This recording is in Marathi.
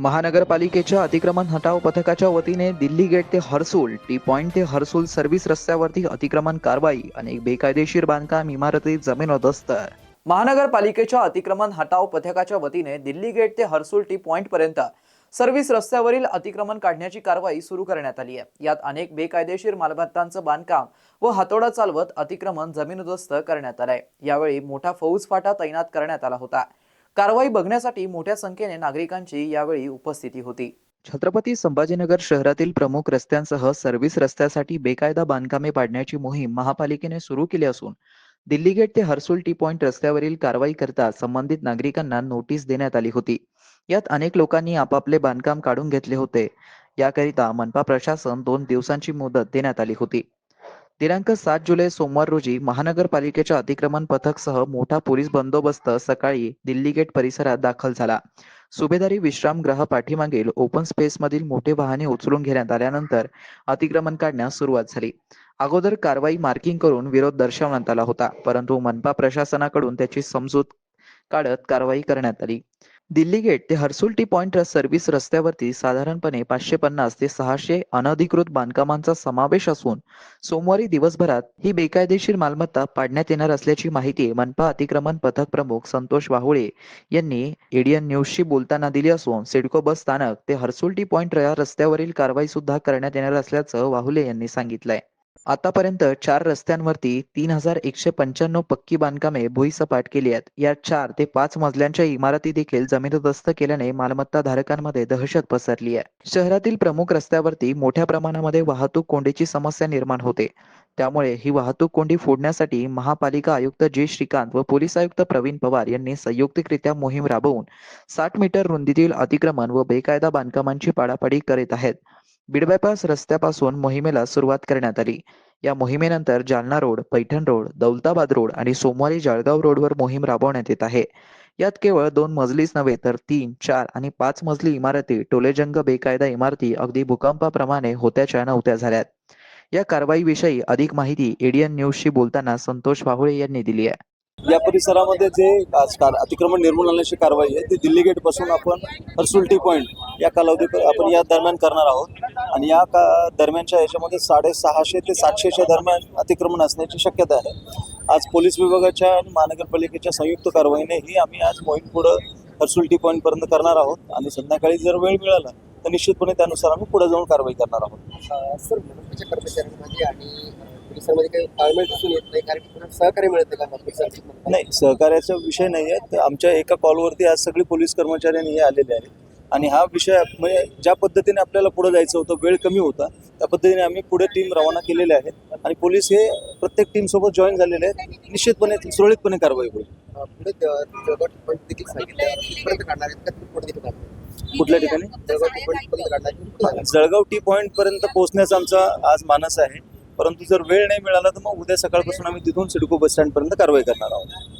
महानगरपालिकेच्या अतिक्रमण हटाव पथकाच्या वतीने दिल्ली गेट ते हर्सूल टी पॉइंट ते हर्सूल सर्व्हिस रस्त्यावरती अतिक्रमण कारवाई अनेक बेकायदेशीर बांधकाम इमारती जमीनदोस्त महानगरपालिकेच्या अतिक्रमण हटाव पथकाच्या वतीने दिल्ली गेट ते हर्सूल टी पॉइंट पर्यंत सर्व्हिस रस्त्यावरील अतिक्रमण काढण्याची कारवाई सुरू करण्यात आली आहे. यात अनेक बेकायदेशीर मालमत्तांचं बांधकाम व हातोडा चालवत अतिक्रमण जमीनदोस्त करण्यात आलंय. यावेळी मोठा फौजफाटा तैनात करण्यात आला होता. कारवाई बघण्यासाठी मोठ्या संख्येने नागरिकांची यावेळी उपस्थिती होती. छत्रपती संभाजीनगर शहरातील प्रमुख रस्त्यांसह सर्व्हिस रस्त्यासाठी बेकायदा बांधकामे पाडण्याची मोहीम महापालिकेने सुरू केली असून दिल्ली गेट ते हर्सुल टी पॉइंट रस्त्यावरील कारवाई करता संबंधित नागरिकांना नोटीस देण्यात आली होती. यात अनेक लोकांनी आपापले बांधकाम काढून घेतले होते. याकरिता मनपा प्रशासन दोन दिवसांची मुदत देण्यात आली होती. दिनांक सात जुलै सोमवार रोजी महानगरपालिकेच्या अतिक्रमण पथकसह मोठा पोलीस बंदोबस्त सकाळी दिल्ली गेट परिसरात दाखल झाला. सुभेदारी विश्रामगृह पाठीमागील ओपन स्पेस मधील मोठे वाहने उचलून घेण्यात आल्यानंतर अतिक्रमण काढण्यास सुरुवात झाली. अगोदर कारवाई मार्किंग करून विरोध दर्शवण्यात आला होता परंतु मनपा प्रशासनाकडून त्याची समजूत काढत कारवाई करण्यात आली. दिल्ली गेट ते हर्सुल टी पॉइंट सर्व्हिस रस्त्यावरती साधारणपणे पाचशे पन्नास ते सहाशे अनधिकृत बांधकामांचा समावेश असून सोमवारी दिवसभरात ही बेकायदेशीर मालमत्ता पाडण्यात येणार असल्याची माहिती मनपा अतिक्रमण पथक प्रमुख संतोष वाहुळे यांनी एडियन न्यूजशी बोलताना दिली असून सिडको बस स्थानक ते हर्सुल टी पॉइंट या रस्त्यावरील कारवाई सुद्धा करण्यात येणार असल्याचं वाहुले यांनी सांगितलंय. आतापर्यंत चार रस्त्यांवरती तीन हजार एकशे पंच्याण्णव पक्की बांधकामे भुईसपाट केली आहेत. या चार ते पाच मजल्यांच्या इमारती देखील जमीनदस्त केल्याने मालमत्ता धारकांमध्ये दहशत पसरली आहे. शहरातील प्रमुख रस्त्यावरती मोठ्या प्रमाणामध्ये वाहतूक कोंडीची समस्या निर्माण होते. त्यामुळे ही वाहतूक कोंडी फोडण्यासाठी महापालिका आयुक्त जे श्रीकांत व पोलीस आयुक्त प्रवीण पवार यांनी संयुक्तिकरित्या मोहीम राबवून साठ मीटर रुंदीतील अतिक्रमण व बेकायदा बांधकामांची पाडापाडी करीत आहेत. बीड बायपास रस्त्यापासून मोहिमेला सुरुवात करण्यात आली. या मोहिमेनंतर Jalna road Paithan road Daulatabad road आणि सोमवारी जळगाव रोडवर मोहीम राबवण्यात येत आहे. यात केवळ दोन मजलीच नव्हे तर तीन चार आणि पाच मजली इमारती टोलेजंग बेकायदा इमारती अगदी भूकंपाप्रमाणे होत्याच्या नव्हत्या झाल्यात. या कारवाईविषयी अधिक माहिती एडियन न्यूजशी बोलताना संतोष वाहुळे यांनी दिली आहे. या परिसरामध्ये जे आज कार अतिक्रमण निर्मूलनाची कारवाई आहे ती दिल्ली गेटपासून आपण हर्सुल पॉईंट या कालावधी आपण या दरम्यान करणार आहोत. आणि या का दरम्यानच्या याच्यामध्ये साडेसहाशे ते सातशेच्या दरम्यान अतिक्रमण असण्याची शक्यता आहे. आज पोलीस विभागाच्या आणि महानगरपालिकेच्या संयुक्त कारवाईने ही आम्ही आज मोहीम पुढं हर्सुल टी पॉईंट पर्यंत करणार आहोत. आणि संध्याकाळी जर वेळ मिळाला तर निश्चितपणे त्यानुसार आम्ही पुढे जाऊन कारवाई करणार आहोत. अ, सर मनपाच्या कर्मचाऱ्यांमध्ये आणि अ, पोलिसांमध्ये काही ताळमेळ दिसून येत नाही कारण की पुन्हा सहकार्य मिळत नाही का पोलिसांची नाही सहकार्याचा विषय नाही आहे. आमच्या एका कॉलवरती आज सगळे पोलीस कर्मचारी आणि हे आलेले आहेत. आणि हा विषय म्हणजे ज्या पद्धतीने आपल्याला पुढे जायचं होतं वेळ कमी होता त्या पद्धतीने आम्ही पुढे टीम रवाना केलेले आहेत. आणि पोलीस हे प्रत्येक टीम सोबत जॉईन झालेले आहेत. निश्चितपणे सुरळीतपणे कारवाई होईल. कुठल्या ठिकाणी? जळगाव टी पॉईंट पर्यंत पोहोचण्याचा आमचा आज मानस आहे. परंतु जर वेळ नाही मिळाला तर मग उद्या सकाळपासून आम्ही तिथून सिडको बस स्टँड पर्यंत कारवाई करणार आहोत.